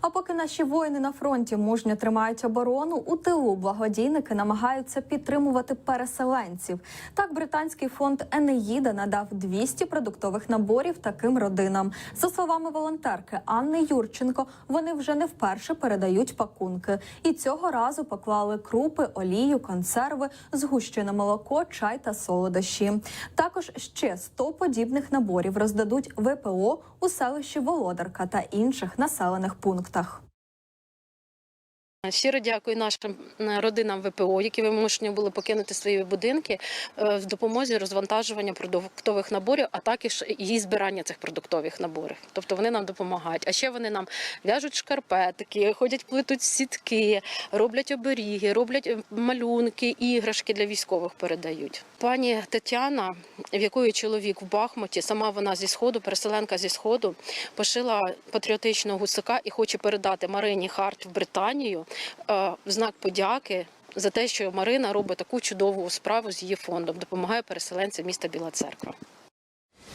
А поки наші воїни на фронті мужньо тримають оборону, у тилу благодійники намагаються підтримувати переселенців. Так, британський фонд Енеїда надав 200 продуктових наборів таким родинам. За словами волонтерки Анни Юрченко, вони вже не вперше передають пакунки, і цього разу поклали крупи, олію, консерви, згущене молоко, чай та солодощі. Також ще 100 подібних наборів роздадуть ВПО у селищі Володарка та інших населених пунктах. Щиро дякую нашим е, родинам ВПО, які вимушені були покинути свої будинки е, в допомозі розвантажування продуктових наборів, а також і збирання цих продуктових наборів. Тобто вони нам допомагають. А ще вони нам в'яжуть шкарпетки, ходять, плетуть сітки, роблять оберіги, роблять е, малюнки, іграшки для військових передають. Пані Тетяна, в якої чоловік в Бахмуті, сама вона зі сходу, переселенка зі сходу, пошила патріотичного гусака і хоче передати Марині Харт в Британію в знак подяки за те, що Марина робить таку чудову справу з її фондом, допомагає переселенцям міста Біла Церква.